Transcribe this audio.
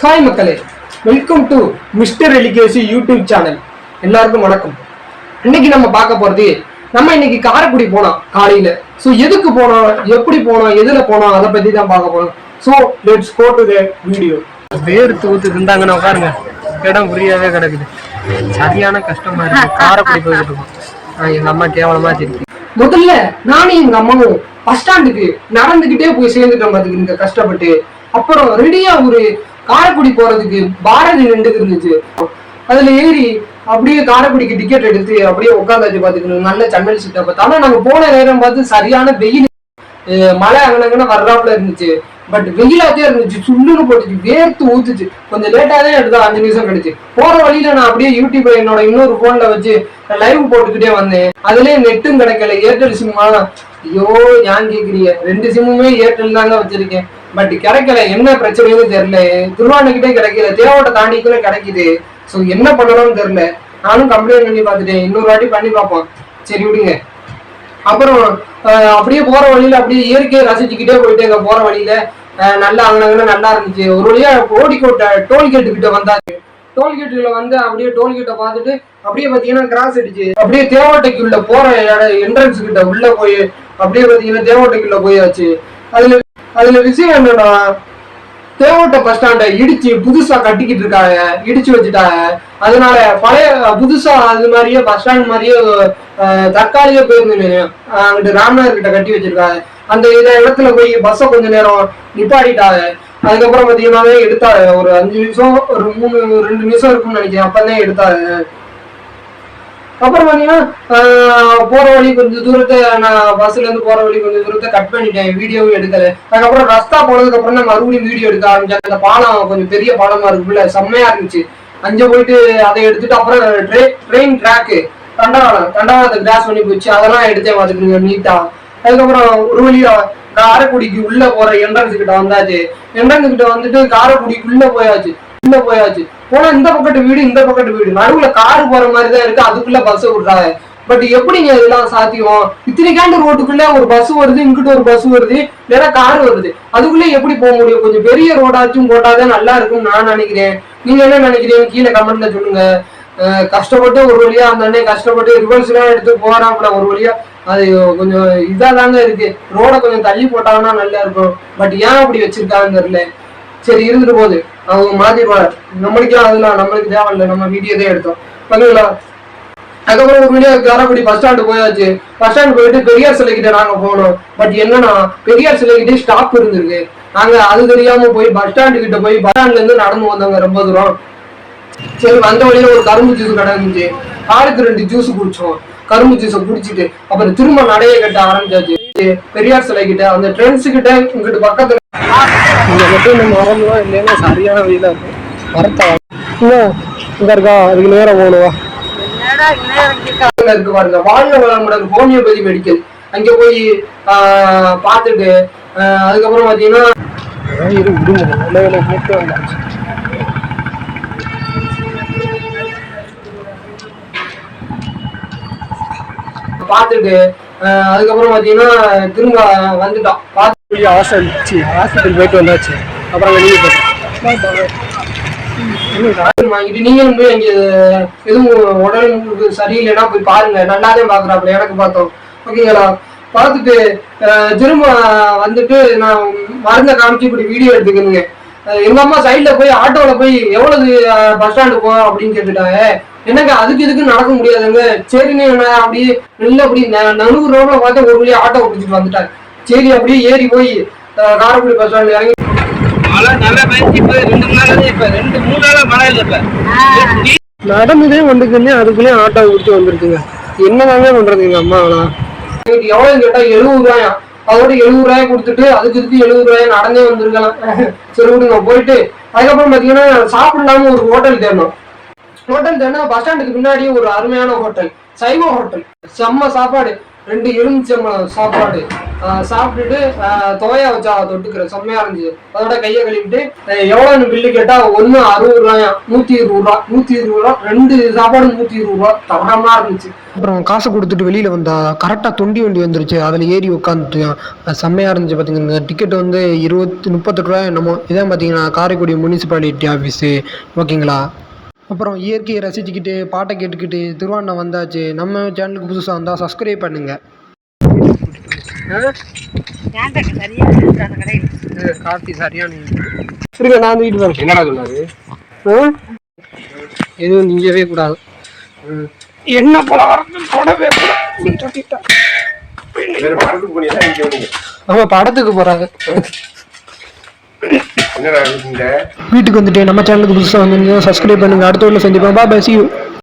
Hi மக்களே welcome to mister Elikesi YouTube channel எல்லாருக்கும் வணக்கம். இன்னைக்கு நம்ம பார்க்க போறது நம்ம இன்னைக்கு காரைக்குடி போனோம் காலையில. ஸோ எதுக்கு போனோம் எப்படி போனோம் எதுல போனோம் அதை பத்தி தான் பார்க்க போறோம். So let's go to the video வேறு தூத்து இருந்தாங்கன்னு உட்காருங்க. இடம் ஃப்ரீயாவே கிடக்குது. சரியான கஷ்டமா இருக்கு. காரைக்குடி போயிட்டு இருக்கோம். எங்க அம்மா கேவலமா தெரியும் முதல்ல நானும் எங்க அம்மாவும் பஸ் ஸ்டாண்டுக்கு நடந்துகிட்டே போய் சேர்ந்துட்டோம் பாத்துக்கிங்க கஷ்டப்பட்டு. அப்புறம் ரெடியா ஒரு காரைக்குடி போறதுக்கு பாரதி நின்று இருந்துச்சு. அதுல ஏறி அப்படியே காரைக்குடிக்கு டிக்கெட் எடுத்து அப்படியே உட்காந்தாச்சு பாத்துக்கணும் நல்ல சன்னல் சீட்டை பார்த்து ஆனா நாங்க போன நேரம் பார்த்து சரியான வெயில் மழை அங்கனங்கன்னு வர்றாப்புல இருந்துச்சு. பட் வெயிலாத்தே இருந்துச்சு சுள்ளுன்னு போட்டுச்சு வேர்த்து ஊத்துச்சு. கொஞ்சம் லேட்டாக தான் எடுத்தா அஞ்சு நிமிஷம் கிடைச்சு. போற வழியில நான் அப்படியே யூடியூப் என்னோட இன்னொரு போன்ல வச்சு லைவ் போட்டுக்கிட்டே வந்தேன். அதுலயே நெட்டும் கிடைக்கல ஏர்டெல் சிம்மா ஐயோ ஏன் கேக்குறீங்க? ரெண்டு சிம்முமே ஏர்டெல் தாங்க வச்சிருக்கேன். பட் கிடைக்கல என்ன பிரச்சனைன்னு தெரியல. திருவானைக்கிட்டே கிடைக்கல தேவோட்ட தாண்டிக்குள்ள கிடைக்குது. ஸோ என்ன பண்ணணும்னு தெரியல. நானும் கம்ப்ளைண்ட் பண்ணி பார்த்துட்டேன். இன்னொரு வாட்டி பண்ணி பார்ப்போம். சரி விடுங்க. அப்புறம் அப்படியே போற வழியில அப்படியே இயற்கையை ரசிச்சுக்கிட்டே போயிட்டேங்க போற வழியில. நல்லா அங்கனங்க நல்லா இருந்துச்சு. ஒரு வழியா ஓடிக்கோட்டை டோல்கேட்டு கிட்ட வந்தாச்சு. டோல்கேட்டுல வந்து அப்படியே டோல்கேட்டை பார்த்துட்டு அப்படியே பாத்தீங்கன்னா கிராஸ் அடிச்சு அப்படியே தேவாட்டைக்குள்ள போற என்ட்ரன்ஸ் கிட்ட உள்ள போய் அப்படியே பாத்தீங்கன்னா தேவோட்டைக்குள்ள போயாச்சு. அதுல அதுல விஷயம் என்னன்னா தேவோட்டை பஸ் ஸ்டாண்டை இடிச்சு புதுசா கட்டிக்கிட்டு இருக்காங்க. இடிச்சு வச்சுட்டாங்க. அதனால பழைய புதுசா அது மாதிரியே பஸ் ஸ்டாண்ட் மாதிரியே தற்காலிக பேருந்து நிலையம் அஹ், அங்கிட்டு ராம்நாத் கிட்ட கட்டி வச்சிருக்காங்க. அந்த இதை இடத்துல போய் பஸ்ஸை கொஞ்ச நேரம் நிப்பாடிட்டாரு அதுக்கப்புறம் பாத்தீங்கன்னா எடுத்தாரு. ஒரு அஞ்சு நிமிஷம் ஒரு மூணு ரெண்டு நிமிஷம் இருக்கும்னு நினைக்கிறேன். அப்பதான் எடுத்தாரு. அப்புறம் பாத்தீங்கன்னா போற வழி கொஞ்சம் தூரத்தை நான் பஸ்ல இருந்து போற வழி கொஞ்சம் தூரத்தை கட் பண்ணிட்டேன். வீடியோவும் எடுக்கல. அதுக்கப்புறம் ரஸ்தா போனதுக்கு அப்புறம் தான் மறுபடியும் வீடியோ எடுக்க ஆரம்பிச்சேன் அந்த பாலம் கொஞ்சம் பெரிய பாலமா இருக்குல்ல செம்மையா இருந்துச்சு. அங்க போயிட்டு அதை எடுத்துட்டு அப்புறம் ட்ரெயின் ட்ராக்கு தண்டவாளம் தண்டவாளத்தை கிராஸ் பண்ணி போச்சு. அதெல்லாம் எடுத்தேன் பார்த்துக்கோங்க நீட்டா அதுக்கப்புறம் ஒரு வழியா காரைக்குடிக்கு உள்ள போற என்ட்ரன்ஸ் கிட்ட வந்தாச்சு. என்ட்ரன்ஸ் கிட்ட வந்துட்டு காரைக்குடிக்கு உள்ள போயாச்சு. உள்ள போயாச்சு. போனா இந்த பக்கத்து வீடு இந்த பக்கத்து வீடு. நடுவுல காரு போற மாதிரி தான் இருக்கு. அதுக்குள்ள பஸ் விடுறாங்க. பட் எப்படிங்க இதெல்லாம் சாத்தியம்? இத்தனைக்காண்டு ரோட்டுக்குள்ள ஒரு பஸ் வருது இங்கிட்ட ஒரு பஸ் வருது இல்லைன்னா கார் வருது. அதுக்குள்ள எப்படி போக முடியும்? கொஞ்சம் பெரிய ரோடாச்சும் போட்டாதான் நல்லா இருக்கும்னு நான் நினைக்கிறேன். நீங்க என்ன நினைக்கிறீங்க? கீழே கமெண்ட்ல சொல்லுங்க. கஷ்டப்பட்டு ஒரு வழியா அந்த அண்ணன் கஷ்டப்பட்டு ரிவர்ஸ் எல்லாம் எடுத்து போறாப்புல ஒரு வழியா. அது கொஞ்சம் இதா தாங்க இருக்கு. ரோட கொஞ்சம் தள்ளி போட்டாங்கன்னா நல்லா இருக்கும். பட் ஏன் அப்படி வச்சிருக்காங்கன்னு தெரியல. சரி இருந்துட்டு போகுது. அவங்க மாத்திடுவாங்க நம்மளுக்கே அதெல்லாம் நம்மளுக்கு தேவையில்லை நம்ம வீடியோ தான் எடுத்தோம். பார்த்தீங்களா அதுக்கப்புறம் ஒரு வீடியோ காரக்குடி பஸ் ஸ்டாண்டு போயாச்சு. பஸ் ஸ்டாண்ட் போயிட்டு பெரியார் சிலை கிட்ட நாங்க போனோம். பட் என்னன்னா பெரியார் சிலைக்கிட்டே ஸ்டாப் இருந்திருக்கு. நாங்க அது தெரியாம போய் பஸ் ஸ்டாண்டு கிட்ட போய் பஸ் ஸ்டாண்ட்ல இருந்து நடந்து வந்தாங்க ரொம்ப தூரம். சரி வந்த வழியில ஒரு கரும்பு ஜூஸ் கடை இருந்துச்சு. ஆளுக்கு ரெண்டு ஜூஸ் குடிச்சோம். கரும்பு ஜூஸை குடிச்சிட்டு அப்புறம் திரும்ப நடைய கட்ட ஆரம்பிச்சாச்சு. பெரியார் சிலை கிட்ட அந்த ட்ரெண்ட்ஸ் கிட்ட இங்கிட்டு பக்கத்துல இங்க மட்டும் இல்லைன்னா சரியான வெயிலா இருக்கும் வரத்தா இன்னும் இங்க இருக்கா? அதுக்கு நேரம் போகணுவா? இருக்கு? பாருங்க வாழ்க வளமுடன் ஹோமியோபதி மெடிக்கல் அங்க போய் பார்த்துட்டு அதுக்கப்புறம் பாத்தீங்கன்னா இரு வந்தாச்சு. பார்த்துட்டு அதுக்கப்புறம் பாத்தீங்கன்னா திரும்ப வந்துட்டோம். பார்த்து ஹாஸ்டல் ஹாஸ்பிட்டல் போயிட்டு வந்தாச்சு. அப்புறம் வெளியே போயிட்டோம் வாங்கிட்டு நீங்களும் போய் அங்க எதுவும் உடம்புக்கு சரியில்லைன்னா போய் பாருங்க. நல்லாவே பாக்குறாப்புல எனக்கு பார்த்தோம். ஓகேங்களா? பார்த்துட்டு திரும்ப வந்துட்டு நான் மருந்தை காமிச்சு இப்படி வீடியோ எடுத்துக்கணுங்க. எங்க அம்மா சைட்ல போய் ஆட்டோல போய் எவ்வளவு பஸ் ஸ்டாண்டு போ அப்படின்னு கேட்டுட்டாங்க. என்னங்க அதுக்கு இதுக்கு நடக்க முடியாதுங்க. சரின்னு நான் அப்படியே நல்ல அப்படி ந- நடுவு ரோட்ல பார்த்து ஒரு வழியா ஆட்டோ பிடிச்சிட்டு வந்துட்டாங்க சரி அப்படியே ஏறி போய் காரைக்குடி பஸ் ஸ்டாண்ட் இறங்கி மழை நல்லா பெஞ்சு இப்ப ரெண்டு மூணு நாள் இப்ப. ரெண்டு மூணு நாளா மழை இல்லை இப்ப. நடந்துதே வந்துக்குன்னு அதுக்குள்ளே ஆட்டோ பிடிச்சி வந்துருக்குங்க என்னதாங்க பண்றது எங்க அம்மாவெல்லாம் எனக்கு எவ்வளவு கேட்டா எழுபது ரூபாயா? அதோட எழுபது ரூபாய் கொடுத்துட்டு அதுக்கு இதுக்கு எழுபது ரூபாய் நடந்தே வந்திருக்கலாம். சரி விடுங்க. போயிட்டு அதுக்கப்புறம் பாத்தீங்கன்னா சாப்பிடலாம ஒரு ஹோட்டல் தேடணும். ஹோட்டல் தேடினா பஸ் ஸ்டாண்டுக்கு முன்னாடியே ஒரு அருமையான ஹோட்டல் சைவ ஹோட்டல் செம்ம சாப்பாடு. ரெண்டு எலுமிச்சம்பழம் சாப்பாடு. சாப்பிட்டுட்டு துவையா வச்சா தொட்டுக்கிற. செம்மையா இருந்துச்சு. அதோட கையை கழுவிட்டு எவ்வளோன்னு பில்லு கேட்டா ஒன்று அறுபது ரூபாயா? நூத்தி இருபது ரூபா. நூத்தி இருபது ரூபா. ரெண்டு சாப்பாடு நூத்தி இருபது ரூபா. தரமா இருந்துச்சு. அப்புறம் காசு கொடுத்துட்டு வெளியில வந்தா கரெக்டா தொண்டி வண்டி வந்துருச்சு. அதுல ஏறி உட்காந்துட்டு செம்மையா இருந்துச்சு பாத்தீங்கன்னா. டிக்கெட் வந்து இருபத்தி முப்பத்தெட்டு ரூபாய் என்னமோ. இதான் பாத்தீங்கன்னா காரைக்குடி முனிசிபாலிட்டி ஆஃபீஸு ஓகேங்களா? அப்புறம் இயற்கையை ரசிச்சுக்கிட்டு பாட்டை கேட்டுக்கிட்டு திருவாண்ணா வந்தாச்சு. நம்ம சேனலுக்கு புதுசாக வந்தால் சப்ஸ்கிரைப் பண்ணுங்க. கார்த்தி சரியான இருங்க நான் வந்து வீட்டு வரேன். என்னடா சொன்னாரு எதுவும் நீங்கவே கூடாது. என்ன வந்தீங்க ஆமா படத்துக்கு போறாங்க. வீட்டுக்கு வந்துட்டு நம்ம சேனலுக்கு புதுசாக வந்து சப்ஸ்கிரைப் பண்ணுங்க. அடுத்த வீட்டில் சந்திப்போம். பா பசி